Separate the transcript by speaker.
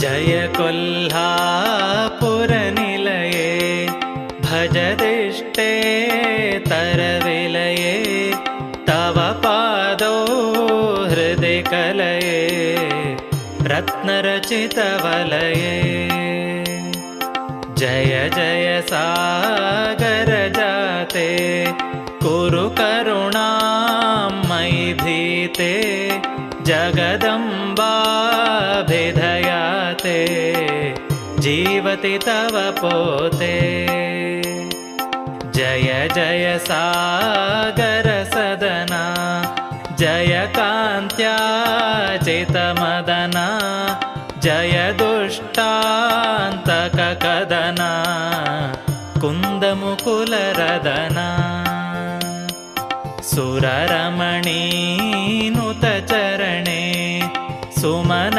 Speaker 1: जय कोल्हापुरनिलये भजदिष्टे तरविलये तव पादो हृदि कलये रत्नरचितवलये। जय जय सागर जाते कुरु करुणां मयि भीते जगदम्बाभिधयाते जीवति तव पोते। जय जय सागर सदना जय कान्त्याचितमदना जय दुष्टान्तककदना कुन्दमुकुलरदना। सुररमणीनुतचरणे सुमन